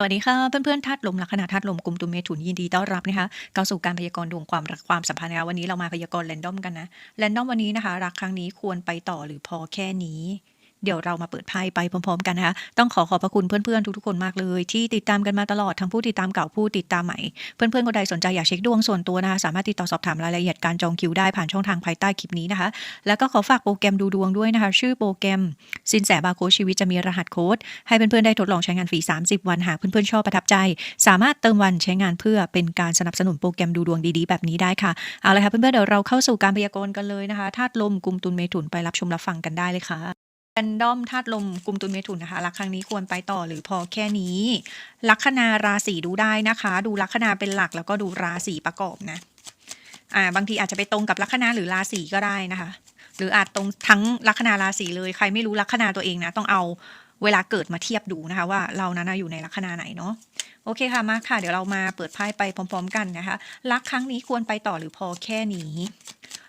สวัสดีค่ะเพื่อนๆธาตุลมลัคนาธาตุลมกลุ่มตุเมถุนยินดีต้อนรับนะคะเข้าสู่การพยากรณ์ดวงความรักความสัมพันธ์นะคะวันนี้เรามาพยากรณ์แรนดอมกันนะแรนดอมวันนี้นะคะ รักครั้งนี้ควรไปต่อหรือพอแค่นี้ เดี๋ยวเรามาเปิดไพ่ไปพร้อมๆ กันนะคะ ต้องขอขอบพระคุณเพื่อนๆ ทุกๆ คนมากเลย ที่ติดตามกันมาตลอด ทั้งผู้ติดตามเก่าผู้ติดตามใหม่ เพื่อนๆ คนใดสนใจอยากเช็คดวงส่วนตัวนะคะ สามารถติดต่อสอบถามรายละเอียดการจองคิวได้ผ่านช่องทางภายใต้คลิปนี้นะคะ แล้วก็ขอฝากโปรแกรมดูดวงด้วยนะคะ ชื่อโปรแกรมสินแสบาโคชชีวิตจะมีรหัสโค้ด ให้เพื่อนๆ ได้ทดลองใช้งานฟรี 30 วันหากเพื่อนๆ ชอบประทับใจ สามารถเติมวันใช้งานเพื่อเป็นการสนับสนุนโปรแกรมดูดวงดีๆ แบบนี้ได้ค่ะ เอาละค่ะเพื่อนๆ เดี๋ยวเราเข้าสู่การพยากรณ์กันเลยนะคะธาตุลมกุมตุลเมถุนไปรับชมรับฟังกันได้เลยค่ะ แรนดอมธาตุลมกลุ่มตุลเมถุนนะคะรักครั้งนี้ควรไปต่อหรือพอแค่นี้ ลัคนาราศีดูได้นะคะ ดูลัคนาเป็นหลักแล้วก็ดูราศีประกอบนะอ่าบางทีอาจจะไปตรงกับลัคนาหรือราศีก็ได้นะคะ หรืออาจตรงทั้งลัคนาราศีเลยใครไม่รู้ลัคนาตัวเองนะต้องเอาเวลาเกิดมาเทียบดูนะคะ ว่าเรานั้นนะอยู่ในลัคนาไหนเนาะโอเคค่ะมาค่ะ เดี๋ยวเรามาเปิดไพ่ไปพร้อม ๆ กันนะคะรักครั้งนี้ควรไปต่อหรือพอแค่นี้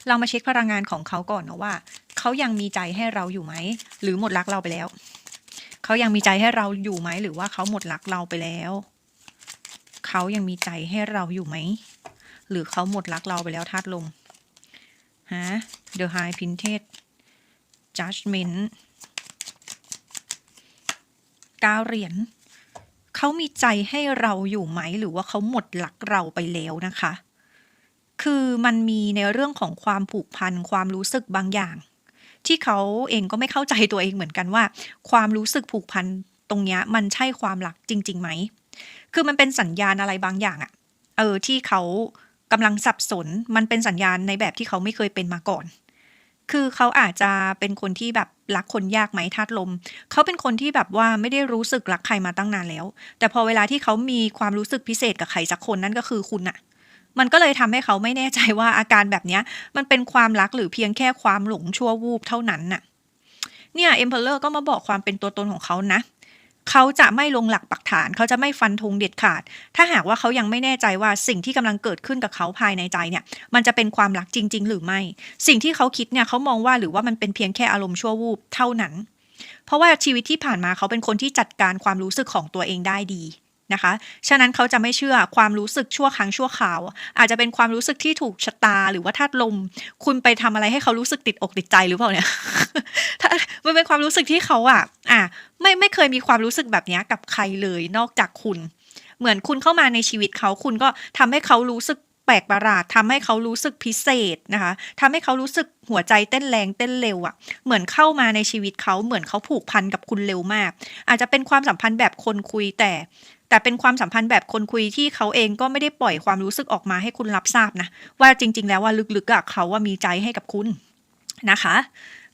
เรามาเช็คพลังงานของเขาก่อนนะว่า เขายังมีใจให้เราอยู่ไหม หรือหมดรักเราไปแล้ว เขายังมีใจให้เราอยู่ไหม หรือว่าเขาหมดรักเราไปแล้ว เขายังมีใจให้เราอยู่ไหม หรือเขาหมดรักเราไปแล้วธาตุลมฮะ The High Printed Judgment เก้าเหรียญเขามีใจให้เราอยู่ไหม หรือว่าเขาหมดหลักเราไปแล้วนะคะคือมันมีในเรื่องของความผูกพันความรู้สึกบางอย่าง ที่เขาเองก็ไม่เข้าใจตัวเองเหมือนกันว่า ความรู้สึกผูกพันตรงเนี้ยมันใช่ความรักจริงๆไหม คือมันเป็นสัญญาณอะไรบางอย่างอะเออที่เขากำลังสับสน มันเป็นสัญญาณในแบบที่เขาไม่เคยเป็นมาก่อน คือเขาอาจจะเป็นคนที่แบบรักคนยากไหมธาตุลม เขาเป็นคนที่แบบว่าไม่ได้รู้สึกรักใครมาตั้งนานแล้ว แต่พอเวลาที่เขามีความรู้สึกพิเศษกับใครสักคนนั่นก็คือคุณอะ มันก็เลยทำให้เขาไม่แน่ใจว่าอาการแบบนี้มันเป็นความรักหรือเพียงแค่ความหลงชั่ววูบเท่านั้นน่ะ เนี่ยเอ็มเพลเลอร์ก็มาบอกความเป็นตัวตนของเขานะเขาจะไม่ลงหลักปักฐาน เขาจะไม่ฟันธงเด็ดขาด ถ้าหากว่าเขายังไม่แน่ใจว่าสิ่งที่กำลังเกิดขึ้นกับเขาภายในใจเนี่ย มันจะเป็นความรักจริง ๆ หรือไม่ สิ่งที่เขาคิดเนี่ยเขามองว่าหรือว่ามันเป็นเพียงแค่อารมณ์ชั่ววูบเท่านั้น เพราะว่าชีวิตที่ผ่านมาเขาเป็นคนที่จัดการความรู้สึกของตัวเองได้ดี นะคะ ฉะนั้นเขาจะไม่เชื่อความรู้สึกชั่วครั้งชั่วคราว อาจจะเป็นความรู้สึกที่ถูกชะตา หรือว่าธาตุลม คุณไปทำอะไรให้เขารู้สึกติดอกติดใจหรือเปล่าเนี่ยถ้ามันเป็นความรู้สึกที่เขาอะ อะไม่ไม่เคยมีความรู้สึกแบบนี้กับใครเลยนอกจากคุณ เหมือนคุณเข้ามาในชีวิตเขาคุณก็ทำให้เขารู้สึกแปลกประหลาดทำให้เขารู้สึกพิเศษนะคะทำให้เขารู้สึกหัวใจเต้นแรงเต้นเร็วอะ่ะ เหมือนเข้ามาในชีวิตเขาเหมือนเขาผูกพันกับคุณเร็วมาก อาจจะเป็นความสัมพันธ์แบบคนคุยแต่ แต่เป็นความสัมพันธ์แบบคนคุยที่เขาเองก็ไม่ได้ปล่อยความรู้สึกออกมาให้คุณรับทราบนะ ว่าจริง ๆ แล้วว่าลึกๆอะเขาว่ามีใจให้กับคุณนะคะ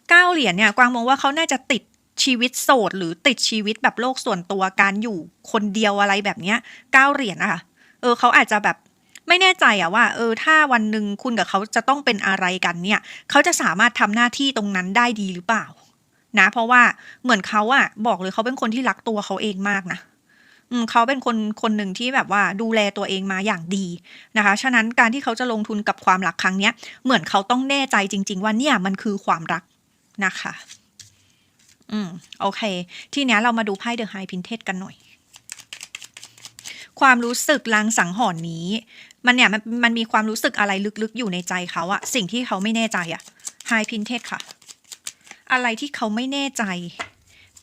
เก้าเหรียญเนี่ยกวางมองว่าเขาน่าจะติดชีวิตโสด หรือติดชีวิตแบบโลกส่วนตัวการอยู่คนเดียวอะไรแบบเนี้ยเก้าเหรียญอะค่ะเออเขาอาจจะแบบไม่แน่ใจอะว่าเออถ้าวันหนึ่งคุณกับเขาจะต้องเป็นอะไรกันเนี่ย เขาจะสามารถทำหน้าที่ตรงนั้นได้ดีหรือเปล่า นะ เพราะว่าเหมือนเขาอะบอกเลยเขาเป็นคนที่รักตัวเขาเองมากนะ เขาเป็นคนคนหนึ่งที่แบบว่าดูแลตัวเองมาอย่างดีนะคะ ฉะนั้นการที่เขาจะลงทุนกับความรักครั้งเนี้ย เหมือนเขาต้องแน่ใจจริง ๆ ว่าเนี่ยมันคือความรักนะคะ อืม โอเค ทีเนี้ยเรามาดูไพ่เดอะไฮพินเทสกันหน่อย ความรู้สึกลางสังหรณ์นี้ มันเนี่ยมันมันมีความรู้สึกอะไรลึกๆ อยู่ในใจเขาอะสิ่งที่เขาไม่แน่ใจอะไฮพินเทสค่ะ อะไรที่เขาไม่แน่ใจ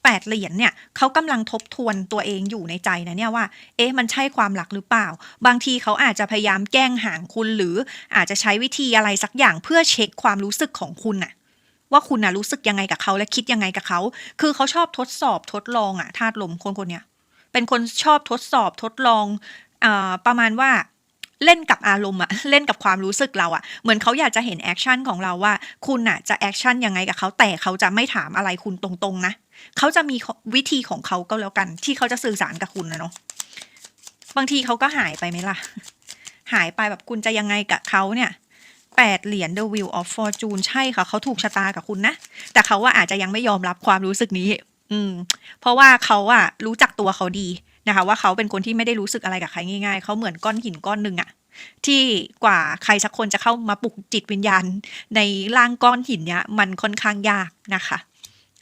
แปดเหรียญเนี่ยเขากำลังทบทวนตัวเองอยู่ในใจนะเนี่ยว่า เอ๊ะมันใช่ความรักหรือเปล่า บางทีเขาอาจจะพยายามแกล้งห่างคุณ หรืออาจจะใช้วิธีอะไรสักอย่างเพื่อเช็คความรู้สึกของคุณน่ะว่าคุณน่ะรู้สึกยังไงกับเขาและคิดยังไงกับเขา คือเขาชอบทดสอบทดลองอะธาตุลมคนคนเนี้ยเป็นคนชอบทดสอบทดลองอ่าประมาณว่าเล่นกับอารมณ์อะเล่นกับความรู้สึกเราอะเหมือนเขาอยากจะเห็นแอคชั่นของเราว่า คุณอะจะแอคชั่นยังไงกับเขาแต่เขาจะไม่ถามอะไรคุณตรงๆนะ เขาจะมีวิธีของเขาก็แล้วกัน ที่เขาจะสื่อสารกับคุณนะเนาะบางทีเขาก็หายไปไหมล่ะ หายไปแบบคุณจะยังไงกับเขาเนี่ยแปดเหรียญ The Wheel of Fortune ใช่ค่ะเขาถูกชะตากับคุณนะ แต่เขาว่าอาจจะยังไม่ยอมรับความรู้สึกนี้ อืม เพราะว่าเขาอะรู้จักตัวเขาดีนะคะ ว่าเขาเป็นคนที่ไม่ได้รู้สึกอะไรกับใครง่าย ๆ เขาเหมือนก้อนหินก้อนหนึ่งอะที่กว่าใครสักคนจะเข้ามาปลุกจิตวิญญาณ ในร่างก้อนหินเนี้ยมันค่อนข้างยากนะคะ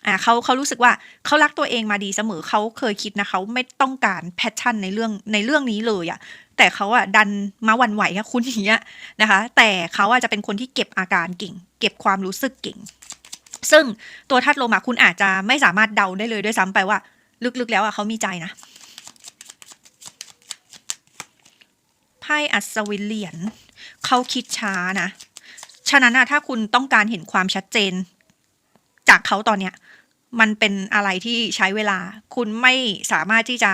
อ่าเขาเขารู้สึกว่าเขารักตัวเองมาดีเสมอเขาเคยคิดนะเขาไม่ต้องการแพชชั่นในเรื่องในเรื่องนี้เลยอะแต่เขาอะดันมาวันไหวกับคุณอย่างเงี้ยนะคะ แต่เขาอะจะเป็นคนที่เก็บอาการเก่ง เก็บความรู้สึกเก่ง ซึ่งตัวทัดลมอะคุณอาจจะไม่สามารถเดาได้เลยด้วยซ้ำไปว่า ลึกๆแล้วอะเขามีใจนะไพ่อัศวินเหรียญเขาคิดช้านะ ฉะนั้นอะถ้าคุณต้องการเห็นความชัดเจน จากเขาตอนเนี้ย มันเป็นอะไรที่ใช้เวลา คุณไม่สามารถที่จะ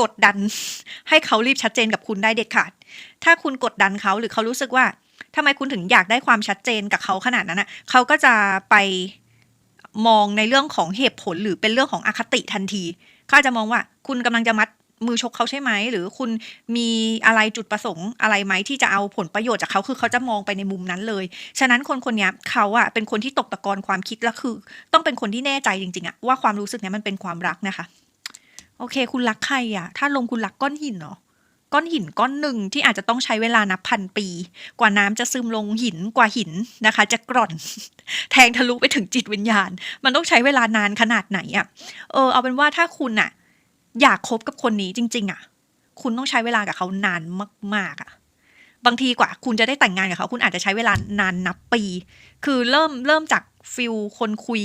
กดดัน ให้เขารีบชัดเจนกับคุณได้เด็ดขาด ถ้าคุณกดดันเขาหรือเขารู้สึกว่าทำไมคุณถึงอยากได้ความชัดเจนกับเขาขนาดนั้นอะเขาก็จะไปมองในเรื่องของเหตุผลหรือเป็นเรื่องของอคติทันทีเขาจจะมองว่าคุณกำลังจะมัด มือชกเขาใช่ไหม หรือคุณมีอะไรจุดประสงค์อะไรไหมที่จะเอาผลประโยชน์จากเขาคือเขาจะมองไปในมุมนั้นเลย ฉะนั้นคนคนนี้เขาอะเป็นคนที่ตกตะกอนความคิดแล้วคือ ต้องเป็นคนที่แน่ใจจริงๆอะว่าความรู้สึกเนี้ยมันเป็นความรักนะคะ โอเค คุณรักใครอะถ้าลงคุณรักก้อนหินเนาะก้อนหินก้อนหนึ่งที่อาจจะต้องใช้เวลานับพันปี กว่าน้ำจะซึมลงหินกว่าหินนะคะ จะกร่อน แทงทะลุไปถึงจิตวิญญาณ มันต้องใช้เวลานานขนาดไหนอะเออเอาเป็นว่าถ้าคุณอะ อยากคบกับคนนี้จริง ๆอะคุณต้องใช้เวลากับเขานานมาก ๆอะบางทีกว่า คุณจะได้แต่งงานกับเขา คุณอาจจะใช้เวลานานนับปี คือเริ่มเริ่มจากฟิลคนคุย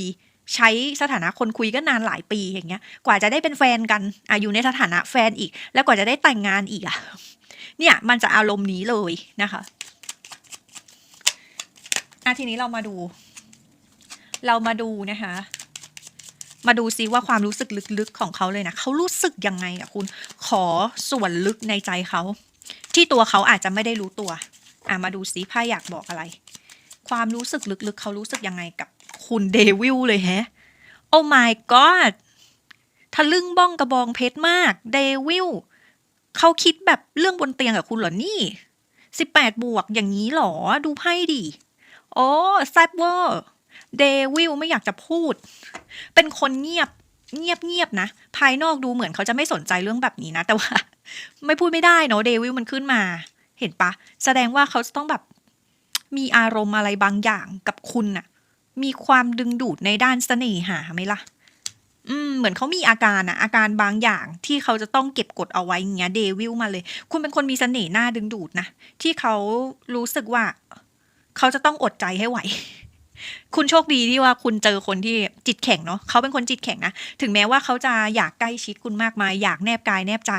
ใช้สถานะคนคุยก็นานหลายปีอย่างเงี้ย กว่าจะได้เป็นแฟนกันอะอยู่ในสถานะแฟนอีก แล้วกว่าจะได้แต่งงานอีกอะ เนี่ยมันจะอารมณ์นี้เลยนะคะอะทีนี้เรามาดู เรามาดูนะคะ มาดูซิว่าความรู้สึกลึกๆของเขาเลยนะเขารู้สึกยังไงอะคุณ ขอส่วนลึกในใจเขา ที่ตัวเขาอาจจะไม่ได้รู้ตัว อะมาดูซิไพ่อยากบอกอะไร ความรู้สึกลึกๆเขารู้สึกยังไงกับคุณเดวิลเลยแฮะ โอ้ my god ทะลึ่งบ้องกระบองเพชรมากเดวิลเขาคิดแบบเรื่องบนเตียงกับคุณเหรอนี่สิบแปดบวกอย่างนี้หรอ ดูไพ่ดิ โอ้แซบเวอร์ เดวิลไม่อยากจะพูด เป็นคนเงียบเงียบเงียบนะ ภายนอกดูเหมือนเขาจะไม่สนใจเรื่องแบบนี้นะ แต่ว่า ไม่พูดไม่ได้เนาะเดวิลมันขึ้นมา เห็นปะ แสดงว่าเขาจะต้องแบบมีอารมณ์อะไรบางอย่างกับคุณน่ะ มีความดึงดูดในด้านเสน่หาไหมล่ะ อืม เหมือนเขามีอาการอะอาการบางอย่างที่เขาจะต้องเก็บกดเอาไว้อย่างเงี้ยเดวิลมาเลย คุณเป็นคนมีเสน่ห์หน้าดึงดูดนะที่เขารู้สึกว่า เขาจะต้องอดใจให้ไหว คุณโชคดีที่ว่าคุณเจอคนที่จิตแข็งเนาะเขาเป็นคนจิตแข็งนะ ถึงแม้ว่าเขาจะอยากใกล้ชิดคุณมากมาย อยากแนบกายแนบใจ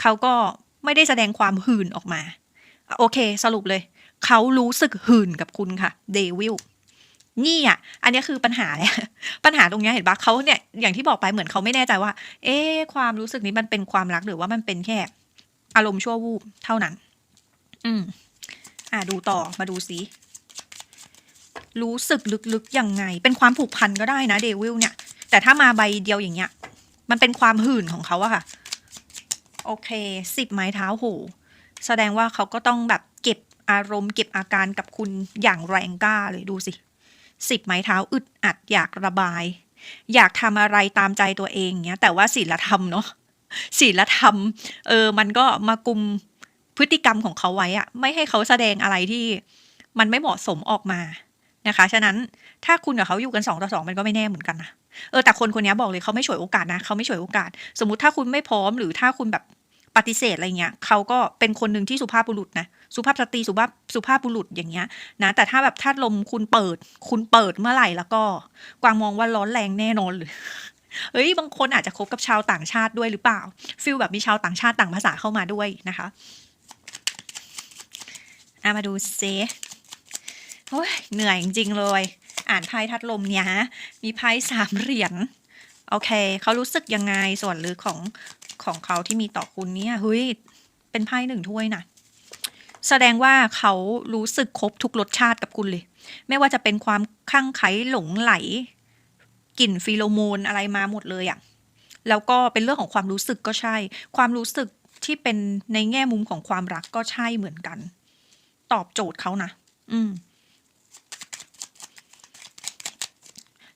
เขาก็ไม่ได้แสดงความหื่นออกมา โอเค สรุปเลย เขารู้สึกหื่นกับคุณค่ะเดวิลนี่อะ อันนี้คือปัญหาแหละปัญหาตรงเนี้ยเห็นปะเขาเนี่ยอย่างที่บอกไปเหมือนเขาไม่แน่ใจว่า เอ๊ความรู้สึกนี้มันเป็นความรักหรือว่ามันเป็นแค่ อารมณ์ชั่ววูบเท่านั้น อืม อ่าดูต่อมาดูซิ รู้สึกลึกๆยังไง เป็นความผูกพันก็ได้นะเดวิลเนี่ย แต่ถ้ามาใบเดียวอย่างเงี้ย มันเป็นความหื่นของเขาอะค่ะ โอเคสิบไม้เท้าโหแสดงว่าเขาก็ต้องแบบเก็บอารมณ์ เก็บอาการกับคุณอย่างแรงกล้าเลยดูสิสิบไม้เท้าอึดอัดอยากระบาย อยากทำอะไรตามใจตัวเองเนี้ย แต่ว่าศีลธรรมเนาะศีลธรรม เออ มันก็มากุมพฤติกรรมของเขาไว้อะไม่ให้เขาแสดงอะไรที่มันไม่เหมาะสมออกมา นะคะ ฉะนั้นถ้าคุณกับเขาอยู่กันสองต่อสองมันก็ไม่แน่เหมือนกันนะ เออแต่คนคนนี้บอกเลยเขาไม่ฉวยโอกาสนะเขาไม่ฉวยโอกาส สมมติถ้าคุณไม่พร้อมหรือถ้าคุณแบบปฏิเสธอะไรเงี้ยเขาก็เป็นคนหนึ่งที่สุภาพบุรุษนะสุภาพสตรีสุภาพสุภาพบุรุษอย่างเงี้ยนะแต่ถ้าแบบธาลมคุณเปิด คุณเปิดเมื่อไหร่แล้วก็ กวางมองว่าร้อนแรงแน่นอนเลยเฮ้ยบางคนอาจจะคบกับชาวต่างชาติด้วยหรือเปล่าฟิลแบบมีชาวต่างชาติต่างภาษาเข้ามาด้วยนะคะอามาดูเซ โอ้ยเหนื่อยจริงๆเลย อ่านไพ่ทัดลมเนี่ยฮะมีไพ่สามเหรียญโอเค เขารู้สึกยังไงส่วนลึกของของเขาที่มีต่อคุณเนี่ยเฮ้ยเป็นไพ่หนึ่งถ้วยนะแสดงว่าเขารู้สึกครบทุกรสชาติกับคุณเลย ไม่ว่าจะเป็นความคลั่งไคล้หลงไหลกลิ่นฟีโรโมนอะไรมาหมดเลยอะ่ะแล้วก็เป็นเรื่องของความรู้สึกก็ใช่ ความรู้สึกที่เป็นในแง่มุมของความรักก็ใช่เหมือนกัน ตอบโจทย์เขานะอืม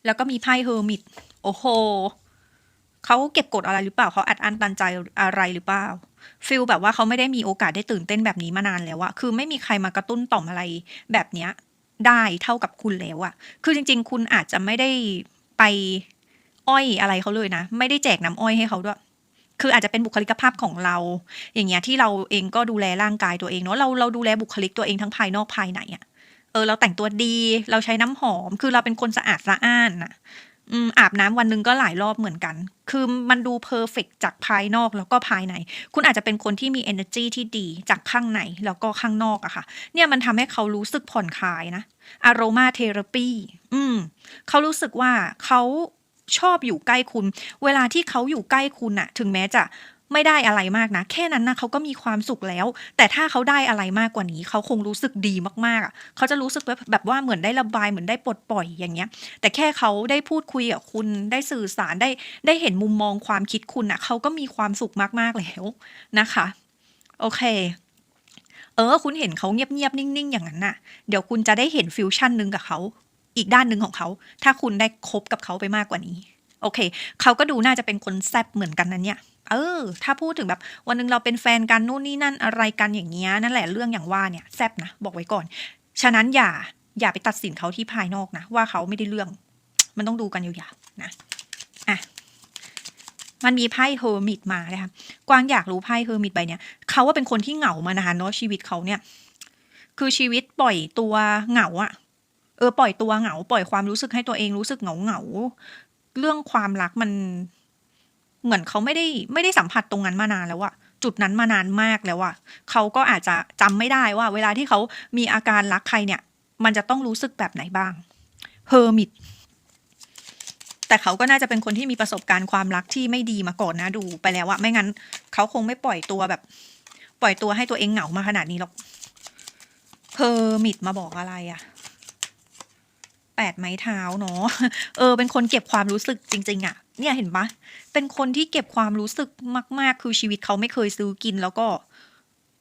แล้วก็มีไพ่เฮอร์มิตโอ้โหเขาเก็บกดอะไรหรือเปล่าเขาอัดอั้นตันใจอะไรหรือเปล่าฟิลแบบว่าเขาไม่ได้มีโอกาสได้ตื่นเต้นแบบนี้มานานแล้วอะคือไม่มีใครมากระตุ้นต่อมอะไรแบบเนี้ยได้เท่ากับคุณแล้วอะคือจริง ๆ คุณอาจจะไม่ได้ไปอ้อยอะไรเขาเลยนะ ไม่ได้แจกน้ำอ้อยให้เขาด้วย คืออาจจะเป็นบุคลิกภาพของเรา อย่างเงี้ยที่เราเองก็ดูแลร่างกายตัวเองเนาะเราเราดูแลบุคลิกตัวเองทั้งภายนอกภายในอะ เออเราแต่งตัวดี เราใช้น้ำหอม คือเราเป็นคนสะอาดสะอ้านน่ะอาบน้ำวันหนึ่งก็หลายรอบเหมือนกัน คือมันดูเพอร์เฟกจากภายนอกแล้วก็ภายใน คุณอาจจะเป็นคนที่มี energy ที่ดีจากข้างในแล้วก็ข้างนอกอะค่ะ เนี่ยมันทำให้เขารู้สึกผ่อนคลายนะ อารมาเทอราปีอืมเขารู้สึกว่าเขาชอบอยู่ใกล้คุณ เวลาที่เขาอยู่ใกล้คุณน่ะถึงแม้จะ ไม่ได้อะไรมากนะ แค่นั้นนะเขาก็มีความสุขแล้ว แต่ถ้าเขาได้อะไรมากกว่านี้ เขาคงรู้สึกดีมากๆอะเขาจะรู้สึกแบบแบบว่าเหมือนได้ระบายเหมือนได้ปลดปล่อยอย่างเงี้ย แต่แค่เขาได้พูดคุยกับคุณได้สื่อสารได้ได้เห็นมุมมองความคิดคุณอะเขาก็มีความสุขมากๆแล้วนะคะ โอเคเออ คุณเห็นเขาเงียบๆ นิ่ง ๆ อย่างนั้นน่ะ เดี๋ยวคุณจะได้เห็นฟิวชั่นหนึ่งกับเขา อีกด้านหนึ่งของเขา ถ้าคุณได้คบกับเขาไปมากกว่านี้ โอเค เขาก็ดูน่าจะเป็นคนแซบเหมือนกันนั้นเนี่ย เออ ถ้าพูดถึงแบบวันหนึ่งเราเป็นแฟนกันนู่นนี่นั่นอะไรกันอย่างเงี้ยนั่นแหละเรื่องอย่างว่าเนี่ยแซบนะบอกไว้ก่อน ฉะนั้นอย่าอย่าไปตัดสินเขาที่ภายนอกนะ ว่าเขาไม่ได้เรื่อง มันต้องดูกันยาวๆนะอะมันมีไพ่เฮอร์มิตมาเลยค่ะกวางอยากรู้ไพ่เฮอร์มิตใบเนี้ยเขาว่าเป็นคนที่เหงามานานเนาะชีวิตเขาเนี่ย คือชีวิตปล่อยตัวเหงาอะเออปล่อยตัวเหงา ปล่อยความรู้สึกให้ตัวเองรู้สึกเหงาเหงาเรื่องความรักมัน เหมือนเขาไม่ได้ไม่ได้สัมผัสตรงนั้นมานานแล้วอะจุดนั้นมานานมากแล้วอะเขาก็อาจจะจำไม่ได้ว่า เวลาที่เขามีอาการรักใครเนี่ย มันจะต้องรู้สึกแบบไหนบ้างเฮอร์มิตแต่เขาก็น่าจะเป็นคนที่มีประสบการณ์ความรักที่ไม่ดีมาก่อนนะดูไปแล้วว่าไม่งั้น เขาคงไม่ปล่อยตัวแบบ ปล่อยตัวให้ตัวเองเหงามาขนาดนี้หรอกเพอร์มิดมาบอกอะไรอะ่ะ แปดไม้เท้าเนาะเออ เป็นคนเก็บความรู้สึกจริง ๆอะเนี่ยเห็นปะเป็นคนที่เก็บความรู้สึกมาก ๆ คือชีวิตเขาไม่เคยซื้อกินแล้วก็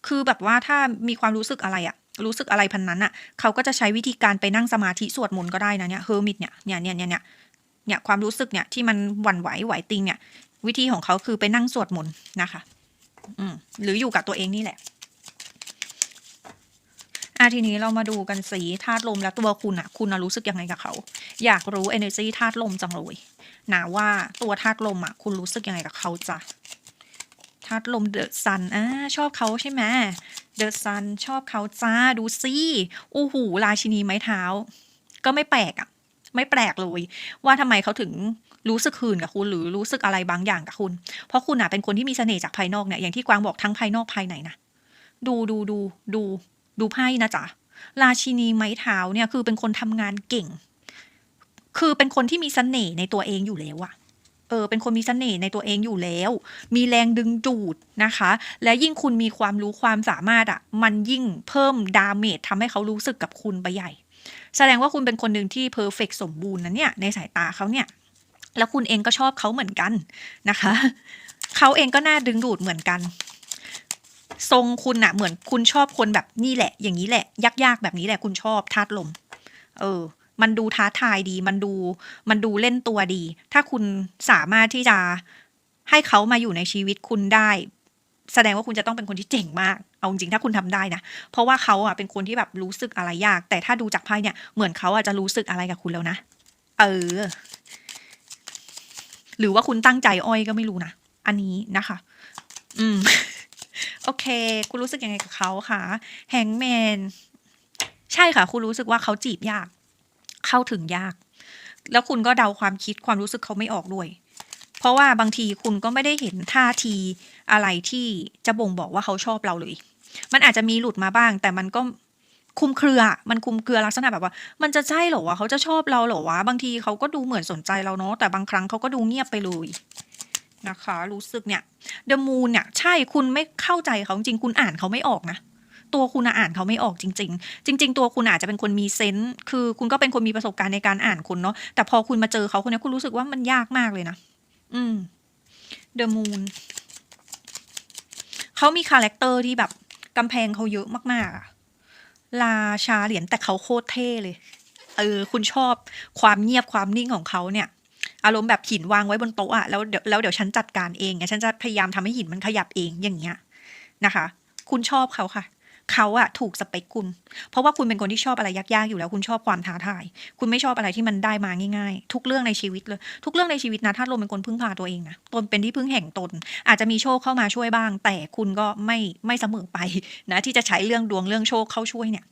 คือแบบว่าถ้ามีความรู้สึกอะไรอะรู้สึกอะไรพันนั้นอะเขาก็จะใช้วิธีการไปนั่งสมาธิสวดมนต์ก็ได้นะเนี่ยเฮอร์มิตเนี่ยเนี่ยเนี่ยเนี่ยเนี่ยความรู้สึกเนี่ยที่มันหวั่นไหวไหวติงเนี่ย วิธีของเขาคือไปนั่งสวดมนต์นะคะ อืมหรืออยู่กับตัวเองนี่แหละ อะทีนี้เรามาดูกันสีธาตุลมแล้วตัวคุณอะคุณอะรู้สึกยังไงกับเขา อยากรู้ energy ธาตุลมจังเลยนะว่าตัวธาตุลมอะคุณรู้สึกยังไงกับเขาจ้ะธาตุลมเดอะซันอ่าชอบเขาใช่ไหมเดอะซันชอบเขาจ้าดูสิโอ้โหราชินีไม้เท้า ก็ไม่แปลกอะไม่แปลกเลย ว่าทำไมเขาถึงรู้สึกหื่นกับคุณหรือรู้สึกอะไรบางอย่างกับคุณ เพราะคุณอะเป็นคนที่มีเสน่ห์จากภายนอกเนี่ยอย่างที่กวางบอกทั้งภายนอกภายในนะดูดูดูดู ดูไพ่นะจ๊ะ ราชินีไม้เท้าเนี่ยคือเป็นคนทำงานเก่ง คือเป็นคนที่มีเสน่ห์ในตัวเองอยู่แล้วอะเออเป็นคนมีเสน่ห์ในตัวเองอยู่แล้ว มีแรงดึงดูดนะคะ และยิ่งคุณมีความรู้ความสามารถอะมันยิ่งเพิ่มดาเมจทำให้เขารู้สึกกับคุณไปใหญ่ แสดงว่าคุณเป็นคนหนึ่งที่เพอร์เฟกสมบูรณ์นะเนี่ยในสายตาเขาเนี่ย แล้วคุณเองก็ชอบเขาเหมือนกันนะคะ เขาเองก็น่าดึงดูดเหมือนกัน ทรงคุณอะเหมือนคุณชอบคนแบบนี่แหละ อย่างนี้แหละ ยากๆแบบนี้แหละคุณชอบธาตุลม เออ มันดูท้าทายดี มันดู มันดูเล่นตัวดี ถ้าคุณสามารถที่จะให้เขามาอยู่ในชีวิตคุณได้ แสดงว่าคุณจะต้องเป็นคนที่เจ๋งมาก เอาจริงถ้าคุณทำได้นะ เพราะว่าเขาอะเป็นคนที่แบบรู้สึกอะไรยาก แต่ถ้าดูจากไพ่เนี่ย เหมือนเขาอะจะรู้สึกอะไรกับคุณแล้วนะ เออ หรือว่าคุณตั้งใจอ้อยก็ไม่รู้นะ อันนี้นะคะ อืม โอเค คุณรู้สึกยังไงกับเขาคะแฮงแมน ใช่ค่ะ คุณรู้สึกว่าเขาจีบยาก เข้าถึงยาก แล้วคุณก็เดาความคิดความรู้สึกเขาไม่ออกด้วย เพราะว่าบางทีคุณก็ไม่ได้เห็นท่าทีอะไรที่จะบ่งบอกว่าเขาชอบเราเลย มันอาจจะมีหลุดมาบ้าง แต่มันก็คุมเครือ มันคุมเครือลักษณะแบบว่า มันจะใช่เหรอวะเขาจะชอบเราเหรอวะ บางทีเขาก็ดูเหมือนสนใจเราเนาะ แต่บางครั้งเขาก็ดูเงียบไปเลย นะคะ รู้สึกเนี่ยเดอะมูนเนี่ย ใช่คุณไม่เข้าใจเขาจริงคุณอ่านเขาไม่ออกนะตัวคุณอ่านเขาไม่ออกจริง ๆ จริง ๆ ตัวคุณอาจจะเป็นคนมีเซนส์คือคุณก็เป็นคนมีประสบการณ์ในการอ่านคนเนาะแต่พอคุณมาเจอเขาคนนี้คุณรู้สึกว่ามันยากมากเลยนะอืมเดอะมูนเขามีคาแรคเตอร์ที่แบบกำแพงเขาเยอะมากๆอะราชาเหรียญแต่เขาโคตรเท่เลย เออ คุณชอบความเงียบความนิ่งของเขาเนี่ย อารมณ์แบบหินวางไว้บนโต๊ะอะแล้วเดี๋ยวแล้วเดี๋ยวฉันจัดการเองไงฉันจะพยายามทำให้หินมันขยับเองอย่างเงี้ยนะคะ คุณชอบเขาค่ะเขาอะถูกสเปคคุณ เพราะว่าคุณเป็นคนที่ชอบอะไรยากๆอยู่แล้ว คุณชอบความท้าทาย คุณไม่ชอบอะไรที่มันได้มาง่ายๆ ทุกเรื่องในชีวิตเลย ทุกเรื่องในชีวิตนะถ้าลมเป็นคนพึ่งพาตัวเองนะตนเป็นที่พึ่งแห่งตน อาจจะมีโชคเข้ามาช่วยบ้าง แต่คุณก็ไม่ไม่เสมอไปนะที่จะใช้เรื่องดวงเรื่องโชคเข้าช่วยเนี่ย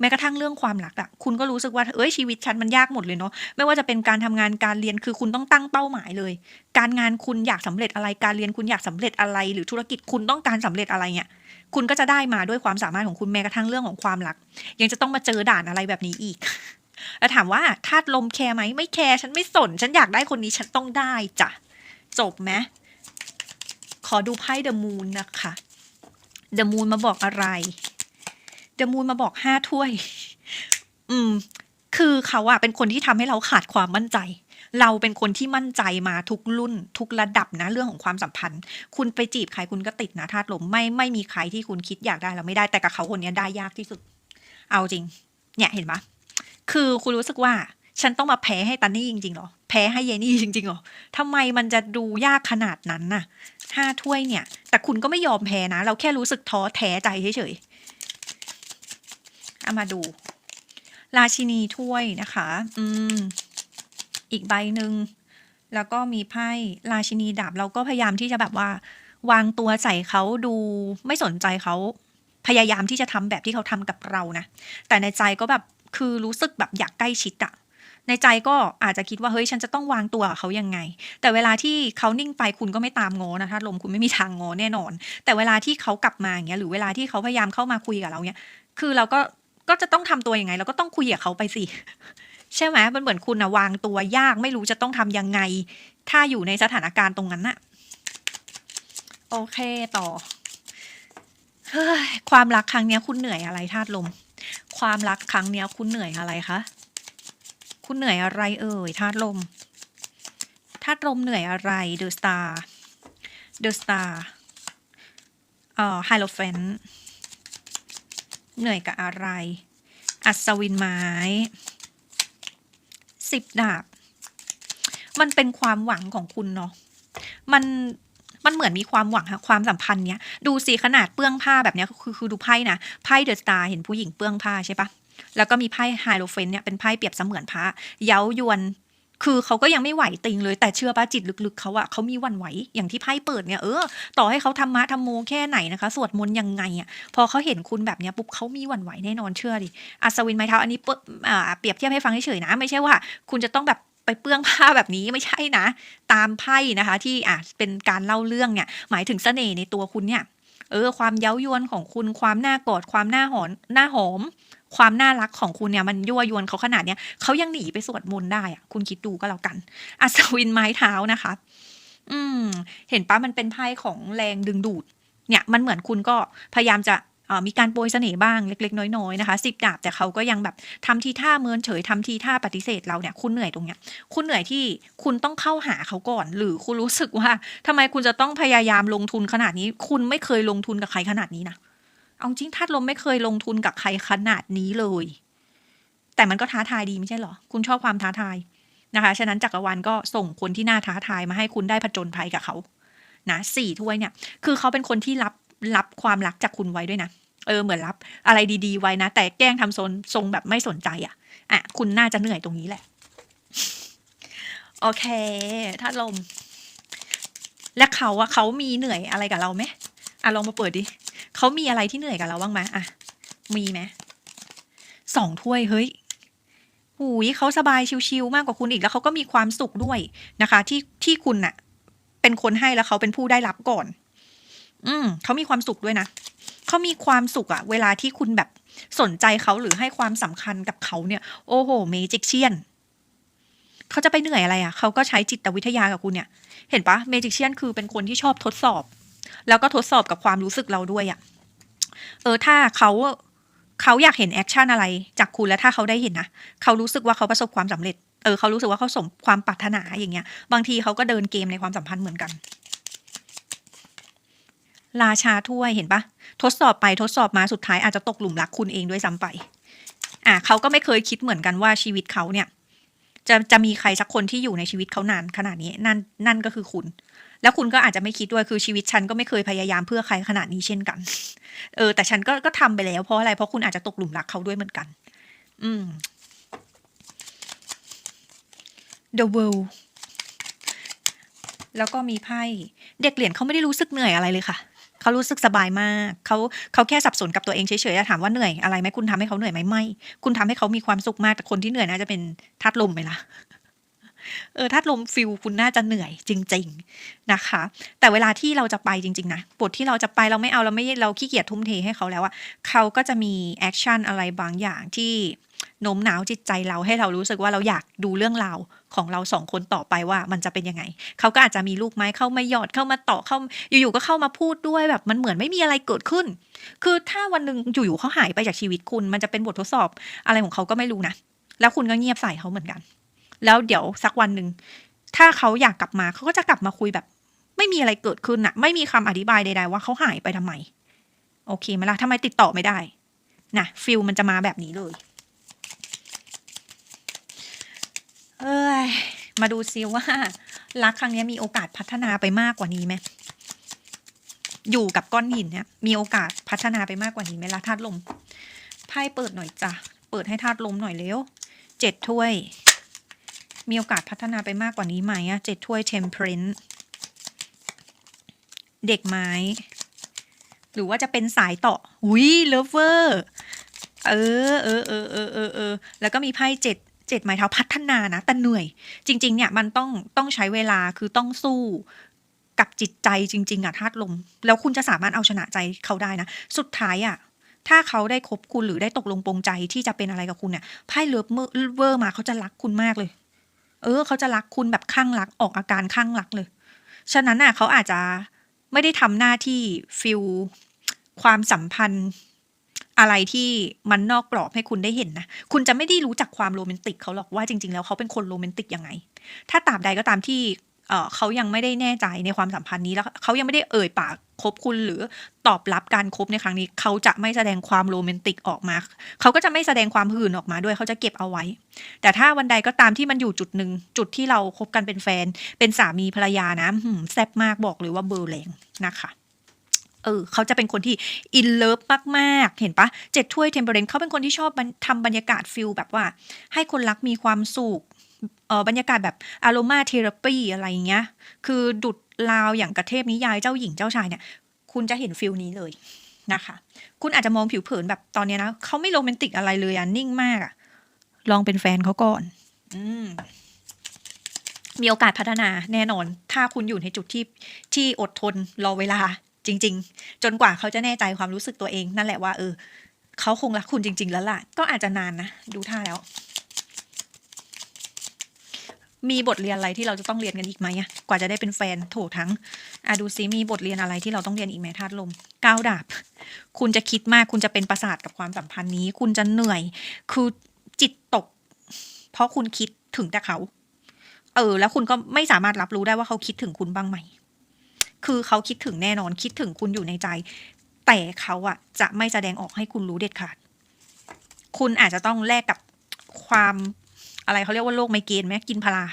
แม้กระทั่งเรื่องความรักอะคุณก็รู้สึกว่าเอ้ยชีวิตฉันมันยากหมดเลยเนาะไม่ว่าจะเป็นการทำงานการเรียนคือคุณต้องตั้งเป้าหมายเลย การงานคุณอยากสำเร็จอะไรการเรียนคุณอยากสำเร็จอะไร หรือธุรกิจคุณต้องการสำเร็จอะไรเนี่ยคุณก็จะได้มาด้วยความสามารถของคุณแม้กระทั่งเรื่องของความรัก ยังจะต้องมาเจอด่านอะไรแบบนี้อีกแล้วถามว่าธาตุลมแคร์ไหมไม่แคร์ฉันไม่สน ฉันอยากได้คนนี้ฉันต้องได้จ้ะจบไหมขอดูไพ่เดอะมูนนะคะเดอะมูนมาบอกอะไร เดอะมูนมาบอกห้าถ้วย อืม คือเขาอะเป็นคนที่ทำให้เราขาดความมั่นใจ เราเป็นคนที่มั่นใจมาทุกรุ่น ทุกระดับนะ เรื่องของความสัมพันธ์ คุณไปจีบใครคุณก็ติดนะธาตุลมไม่ไม่มีใครที่คุณคิดอยากได้แล้วไม่ได้แต่กับเขาคนนี้ได้ยากที่สุด เอาจริง เนี่ยเห็นปะคือคุณรู้สึกว่าฉันต้องมาแพ้ให้ตันนี่จริงๆหรอ แพ้ให้เยนี่จริงๆหรอทำไมมันจะดูยากขนาดนั้นน่ะห้าถ้วยเนี่ย แต่คุณก็ไม่ยอมแพ้นะ เราแค่รู้สึกท้อแท้ใจเฉยๆ เอามาดู ราชินีถ้วยนะคะ อืม อีกใบหนึ่ง แล้วก็มีไพ่ราชินีดาบ เราก็พยายามที่จะแบบว่า วางตัวใส่เขาดูไม่สนใจเขา พยายามที่จะทำแบบที่เขาทำกับเรานะ แต่ในใจก็แบบคือรู้สึกแบบอยากใกล้ชิดอะในใจก็อาจจะคิดว่าเฮ้ยฉันจะต้องวางตัวเขายังไง แต่เวลาที่เขานิ่งไปคุณก็ไม่ตามงอนะถ้าลมคุณไม่มีทางงอแน่นอน แต่เวลาที่เขากลับมาอย่างเงี้ยหรือเวลาที่เขาพยายามเข้ามาคุยกับเราเนี่ยคือเราก็ ก็จะต้องทำตัวยังไงเราก็ต้องคุยกับเขาไปสิใช่ไหมมันเหมือนคุณนะวางตัวยากไม่รู้จะต้องทำยังไง ถ้าอยู่ในสถานการณ์ตรงนั้นน่ะ โอเคต่อเฮ้ยความรักครั้งเนี้ยคุณเหนื่อยอะไรธาตุลม ความรักครั้งเนี้ยคุณเหนื่อยอะไรคะคุณเหนื่อยอะไรเอ่ยธาตุลมธาตุลมเหนื่อยอะไรเดอะสตาร์เดอะสตาร์เอ่อไฮโลเฟน เหนื่อยกับอะไร อัศวินไม้สิบดาบ มันเป็นความหวังของคุณเนาะ มันมันเหมือนมีความหวังค่ะความสัมพันธ์เนี้ยดูสิขนาดเปื้องผ้าแบบเนี้ยคือคือดูไพ่นะไพ่เดอะสตาร์เห็นผู้หญิงเปื้องผ้าใช่ปะแล้วก็มีไพ่ไฮโลเฟนเนี่ยเป็นไพ่เปรียบเสมือนพระเย้ายวน คือเขาก็ยังไม่ไหวติงเลยแต่เชื่อป่ะจิตลึกๆเขาอะเขามีวันไหวอย่างที่ไพ่เปิดเนี่ยเออต่อให้เขาทำมะทำโมแค่ไหนนะคะสวดมนต์ยังไงอะพอเขาเห็นคุณแบบเนี้ยปุ๊บเขามีวันไหวแน่นอนเชื่อดิอัศวินไม้เท้าอันนี้เปอ่าเปรียบเทียบให้ฟังเฉยๆนะ ไม่ใช่ว่า คุณจะต้องแบบไปเปื้องผ้าแบบนี้ไม่ใช่นะ ตามไพ่นะคะ ที่อะเป็นการเล่าเรื่องเนี่ย หมายถึงเสน่ห์ในตัวคุณเนี่ยเออความเย้ายวนของคุณความน่ากอดความน่าหอนน่าหอม ความน่ารักของคุณเนี่ยมันยั่วยวนเขาขนาดเนี้ยเขายังหนีไปสวดมนต์ได้อะคุณคิดดูก็แล้วกันอัศวินไม้เท้านะคะ อืม เห็นปะมันเป็นไพ่ของแรงดึงดูด เนี่ย มันเหมือนคุณก็พยายามจะมีการโปรยเสน่ห์บ้างเล็กๆ น้อยๆนะคะสิบดาบแต่เขาก็ยังแบบทำทีท่าเมินเฉยทำทีท่าปฏิเสธเราเนี่ยคุณเหนื่อยตรงเนี้ยคุณเหนื่อยที่คุณต้องเข้าหาเขาก่อน หรือคุณรู้สึกว่าทำไมคุณจะต้องพยายามลงทุนขนาดนี้ คุณไม่เคยลงทุนกับใครขนาดนี้นะ เอาจริงธาตุลมไม่เคยลงทุนกับใครขนาดนี้เลย แต่มันก็ท้าทายดีไม่ใช่เหรอ คุณชอบความท้าทายนะคะ ฉะนั้นจักรวาลก็ส่งคนที่น่าท้าทายมาให้คุณได้ผจญภัยกับเขานะสี่ถ้วยเนี่ย คือเขาเป็นคนที่รับรับความรักจากคุณไว้ด้วยนะ เออเหมือนรับอะไรดีๆไว้นะ แต่แกล้งทำโซนทรงแบบไม่สนใจอะอะ คุณน่าจะเหนื่อยตรงนี้แหละ โอเคถ้าลม และเขาอะเขามีเหนื่อยอะไรกับเราไหมอะลองมาเปิดดิ เขามีอะไรที่เหนื่อยกับเราบ้างไหมอะ มีไหมสองถ้วยเฮ้ยหูยเขาสบายชิวๆมากกว่าคุณอีกแล้วเขาก็มีความสุขด้วยนะคะ ที่ที่คุณน่ะ เป็นคนให้แล้วเขาเป็นผู้ได้รับก่อน อืมเขามีความสุขด้วยนะเขามีความสุขอะเวลาที่คุณแบบสนใจเขาหรือให้ความสำคัญกับเขาเนี่ย โอ้โห เมจิกเชียนเขาจะไปเหนื่อยอะไรอะเขาก็ใช้จิตวิทยากับคุณเนี่ย เห็นปะเมจิกเชียนคือเป็นคนที่ชอบทดสอบ แล้วก็ทดสอบกับความรู้สึกเราด้วยอะเออถ้าเขาเขาอยากเห็นแอคชั่นอะไรจากคุณแล้วถ้าเขาได้เห็นนะเขารู้สึกว่าเขาประสบความสำเร็จเออเขารู้สึกว่าเขาสมความปรารถนาอย่างเงี้ย บางทีเขาก็เดินเกมในความสัมพันธ์เหมือนกัน ราชาถ้วยเห็นปะทดสอบไปทดสอบมาสุดท้ายอาจจะตกหลุมรักคุณเองด้วยซ้ำไป อะเขาก็ไม่เคยคิดเหมือนกันว่าชีวิตเขาเนี่ย จะจะมีใครสักคนที่อยู่ในชีวิตเขานานขนาดนี้นั่นนั่นก็คือคุณ แล้วคุณก็อาจจะไม่คิดด้วยคือชีวิตฉันก็ไม่เคยพยายามเพื่อใครขนาดนี้เช่นกัน เออ แต่ฉันก็ก็ทำไปแล้วเพราะอะไรเพราะคุณอาจจะตกหลุมรักเขาด้วยเหมือนกัน อืม The World แล้วก็มีไพ่เด็กเหรียญเขาไม่ได้รู้สึกเหนื่อยอะไรเลยค่ะเขารู้สึกสบายมากเขาเขาแค่สับสนกับตัวเองเฉยๆแล้วถามว่าเหนื่อยอะไรไหมคุณทำให้เขาเหนื่อยไหมไม่ คุณทำให้เขามีความสุขมากแต่คนที่เหนื่อยน่าจะเป็นธาตุลมไหมล่ะ เออธาลมฟิลคุณน่าจะเหนื่อยจริง ๆนะคะ แต่เวลาที่เราจะไปจริง ๆ นะบทที่เราจะไปเราไม่เอาเราไม่เราขี้เกียจทุ่มเทให้เขาแล้วอะเขาก็จะมีแอคชั่นอะไรบางอย่างที่โน้มน้าวจิตใจเราให้เรารู้สึกว่าเราอยากดูเรื่องราวของเราสองคนต่อไปว่ามันจะเป็นยังไง เขาก็อาจจะมีลูกไม้เข้ามาหยอดเข้ามาต่อเข้าอยู่ๆก็เข้ามาพูดด้วยแบบมันเหมือนไม่มีอะไรเกิดขึ้น คือถ้าวันหนึ่งอยู่ๆเขาหายไปจากชีวิตคุณ มันจะเป็นบททดสอบอะไรของเขาก็ไม่รู้นะแล้วคุณก็เงียบใส่เขาเหมือนกัน แล้วเดี๋ยวสักวันหนึ่งถ้าเขาอยากกลับมาเขาก็จะกลับมาคุยแบบ ไม่มีอะไรเกิดขึ้นอะไม่มีคำอธิบายใดๆว่าเขาหายไปทำไม โอเคไหมล่ะทำไมติดต่อไม่ได้นะฟิลมันจะมาแบบนี้เลยเอ้ยมาดูซิว่า รักครั้งนี้มีโอกาสพัฒนาไปมากกว่านี้ไหมอยู่กับก้อนหินเนี่ยมีโอกาสพัฒนาไปมากกว่านี้ไหมล่ะธาตุลมไพ่เปิดหน่อยจ้ะเปิดให้ธาตุลมหน่อยเร็วเจ็ดถ้วย มีโอกาสพัฒนาไปมากกว่านี้ไหมอะเจ็ดถ้วยเทมเพรนเด็กไม้ หรือว่าจะเป็นสายต่อหุยเลฟเวอร์เออเออเออเออเออเออแล้วก็มีไพ่เจ็ดเจ็ดไม้เท้าพัฒนานะแต่เหนื่อย จริง ๆ เนี่ยมันต้องต้องใช้เวลาคือต้องสู้กับจิตใจจริง ๆอะธาตุลม แล้วคุณจะสามารถเอาชนะใจเขาได้นะ สุดท้ายอะถ้าเขาได้คบคุณหรือได้ตกลงปรงใจที่จะเป็นอะไรกับคุณเนี่ยไพ่เลิฟเวอร์มาเขาจะรักคุณมากเลย เออเขาจะรักคุณแบบข้างรักออกอาการข้างรักเลย ฉะนั้นน่ะเขาอาจจะไม่ได้ทำหน้าที่ฟิลความสัมพันธ์อะไรที่มันนอกกรอบให้คุณได้เห็นนะ คุณจะไม่ได้รู้จักความโรแมนติกเขาหรอกว่าจริง ๆ แล้วเขาเป็นคนโรแมนติกยังไง ถ้าตามใดก็ตามที่ เขายังไม่ได้แน่ใจในความสัมพันธ์นี้แล้วเขายังไม่ได้เอ่ยปากคบคุณหรือตอบรับการคบในครั้งนี้ เขาจะไม่แสดงความโรแมนติกออกมา เขาก็จะไม่แสดงความหื่นออกมาด้วยเขาจะเก็บเอาไว้ แต่ถ้าวันใดก็ตามที่มันอยู่จุดหนึ่งจุดที่เราคบกันเป็นแฟน เป็นสามีภรรยานะแซ่บมากบอกเลยว่าเบอร์แรงนะคะเออเขาจะเป็นคนที่อินเลิฟมากๆ เห็นปะเจ็ดถ้วยเทมเปอเรนเขาเป็นคนที่ชอบบรรทำบรรยากาศฟิลแบบว่า ให้คนรักมีความสุข บรรยากาศแบบอารมาเทอราปีอะไรอย่างเงี้ย คือดุดลาวอย่างกระเทพนิยายเจ้าหญิงเจ้าชายเนี่ย คุณจะเห็นฟิลนี้เลยนะคะ คุณอาจจะมองผิวเผินแบบตอนเนี้ยนะเขาไม่โรแมนติกอะไรเลยอะนิ่งมากอะลองเป็นแฟนเขาก่อน อืมมีโอกาสพัฒนาแน่นอน ถ้าคุณอยู่ในจุดที่ที่อดทนรอเวลา จริง ๆ จนกว่าเขาจะแน่ใจความรู้สึกตัวเอง นั่นแหละว่า เออเขาคงรักคุณจริง ๆ แล้วล่ะ ก็อาจจะนานนะ ดูท่าแล้ว มีบทเรียนอะไรที่เราจะต้องเรียนกันอีกไหมอะกว่าจะได้เป็นแฟนโถทั้งอะดูซิมีบทเรียนอะไรที่เราต้องเรียนอีกไหมธาตุลมก้าวดาบ คุณจะคิดมากคุณจะเป็นประสาทกับความสัมพันธ์นี้ คุณจะเหนื่อย คือจิตตก เพราะคุณคิดถึงแต่เขา เออ แล้วคุณก็ไม่สามารถรับรู้ได้ว่าเขาคิดถึงคุณบ้างไหม คือเขาคิดถึงแน่นอนคิดถึงคุณอยู่ในใจ แต่เขาอะจะไม่แสดงออกให้คุณรู้เด็ดขาด คุณอาจจะต้องแลกกับความ อะไรเขาเรียกว่าโรคไมเกรนไหมกินพารา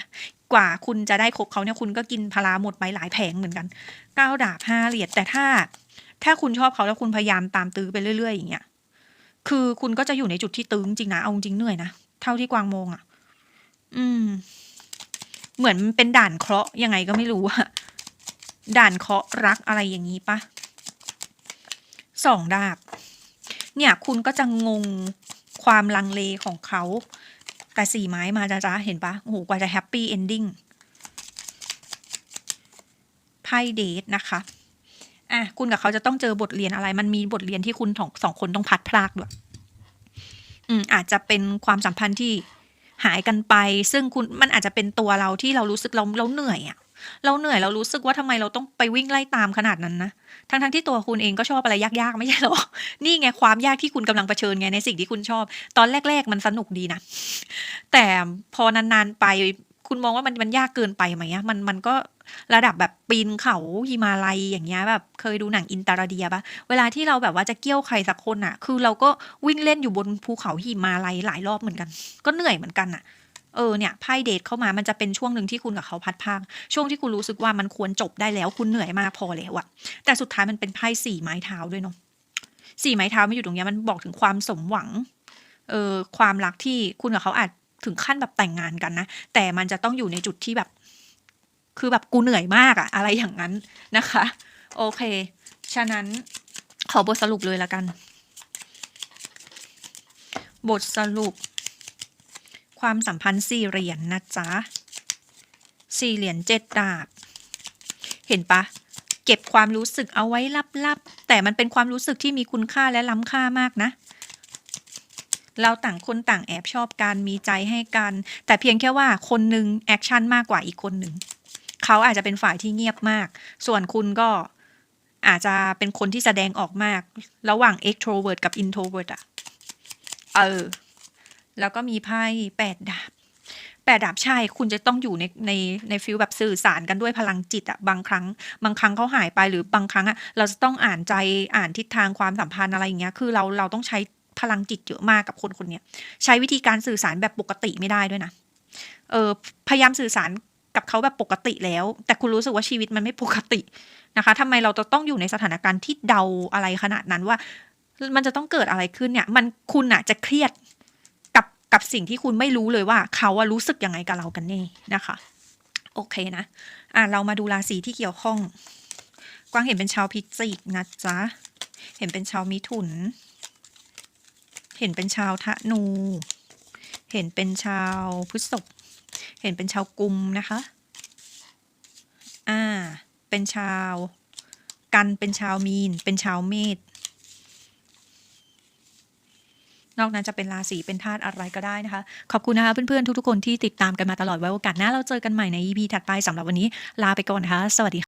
กว่าคุณจะได้คบเขาเนี่ยคุณก็กินพาราหมดไปหลายแผงเหมือนกันเก้าดาบห้าเหรียญแต่ถ้า ถ้าคุณชอบเขาแล้วคุณพยายามตามตื้อไปเรื่อยๆอย่างเงี้ยคือคุณก็จะอยู่ในจุดที่ตึงจริงนะเอาจริงเหนื่อยนะเท่าที่กวางมองอะ่ะ อืม เหมือนเป็นด่านเคราะห์ยังไงก็ไม่รู้อะด่านเคราะห์รักอะไรอย่างนี้ปะสองดาบ เนี่ย คุณก็จะงงความลังเลของเขา แต่สี่ไม้มาจ้าจ้าเห็นปะโอ้โหกว่าจะแฮปปี้เอนดิ้งไพ่เดทนะคะอะคุณกับเขาจะต้องเจอบทเรียนอะไร มันมีบทเรียนที่คุณสองสองคนต้องพัดพลากด้วยอืมอาจจะเป็นความสัมพันธ์ที่หายกันไป ซึ่งคุณมันอาจจะเป็นตัวเราที่เรารู้สึกเราเราเหนื่อยอะ เราเหนื่อยเรารู้สึกว่าทำไมเราต้องไปวิ่งไล่ตามขนาดนั้นนะทั้งทั้งที่ตัวคุณเองก็ชอบอะไรยากๆ ไม่ใช่หรอ นี่ไงความยากที่คุณกำลังเผชิญไงในสิ่งที่คุณชอบ ตอนแรก ๆ มันสนุกดีนะ แต่พอนานๆไปคุณมองว่ามันมันยากเกินไปไหมอะมันมันก็ระดับแบบปีนเขาฮิมาลัยอย่างเงี้ยแบบเคยดูหนังอินตาราเดียปะเวลาที่เราแบบว่าจะเกี่ยวใครสักคนอะคือเราก็วิ่งเล่นอยู่บนภูเขาหิมาลัยหลายรอบเหมือนกัน ก็เหนื่อยเหมือนกันอะ เออเนี่ยไพ่เดทเข้ามามันจะเป็นช่วงหนึ่งที่คุณกับเขาพัดพากช่วงที่คุณรู้สึกว่ามันควรจบได้แล้ว คุณเหนื่อยมากพอแล้วอะแต่สุดท้ายมันเป็นไพ่สี่ไม้เท้าด้วยเนาะสี่ไม้เท้าไม่อยู่ตรงนี้มันบอกถึงความสมหวังเออความรักที่คุณกับเขาอาจถึงขั้นแบบแต่งงานกันนะ แต่มันจะต้องอยู่ในจุดที่แบบ คือแบบกูเหนื่อยมากอะอะไรอย่างนั้นนะคะ โอเค ฉะนั้นขอบทสรุปเลยละกัน บทสรุป ความสัมพันธ์สี่เหรียญนนะจ๊ะสี่เหรียญเจ็ดดาบ เห็นปะเก็บความรู้สึกเอาไว้ลับๆ แต่มันเป็นความรู้สึกที่มีคุณค่าและล้ำค่ามากนะ เราต่างคนต่างแอบชอบกันมีใจให้กัน แต่เพียงแค่ว่าคนหนึ่งแอคชั่นมากกว่าอีกคนหนึ่งเขาอาจจะเป็นฝ่ายที่เงียบมาก ส่วนคุณก็อาจจะเป็นคนที่แสดงออกมาก ระหว่าง extrovert กับ introvert อะเออ แล้วก็มีไพ่แปดดาบแปดดาบใช่คุณจะต้องอยู่ในในในฟิลแบบสื่อสารกันด้วยพลังจิตอะบางครั้ง บางครั้งเขาหายไปหรือบางครั้งอะเราจะต้องอ่านใจอ่านทิศทางความสัมพันธ์อะไรอย่างเงี้ยคือเราเราต้องใช้พลังจิตเยอะมากกับคนคนนี้ใช้วิธีการสื่อสารแบบปกติไม่ได้ด้วยนะเออพยายามสื่อสารกับเขาแบบปกติแล้ว แต่คุณรู้สึกว่าชีวิตมันไม่ปกตินะคะทำไมเราจะต้องอยู่ในสถานการณ์ที่เดาอะไรขนาดนั้นว่า มันจะต้องเกิดอะไรขึ้นเนี่ย มันคุณอะจะเครียด กับสิ่งที่คุณไม่รู้เลยว่า เขาอะรู้สึกยังไงกับเรากันแน่นะคะ โอเคนะอะเรามาดูราศีที่เกี่ยวข้อง กวางเห็นเป็นชาวพิจิกนะจ๊ะเห็นเป็นชาวมิถุน เห็นเป็นชาวธนู เห็นเป็นชาวพฤษภเห็นเป็นชาวกุมนะคะ อ่า เป็นชาว กันเป็นชาวมีน เป็นชาวเมษ นอกนั้นจะเป็นราศีเป็นธาตุอะไรก็ได้นะคะ ขอบคุณนะคะเพื่อนๆทุกๆคนที่ติดตามกันมาตลอดไว้โอกาสหน้าเราเจอกันใหม่ใน EP ถัดไปสำหรับวันนี้ลาไปก่อนนะคะ สวัสดีค่ะ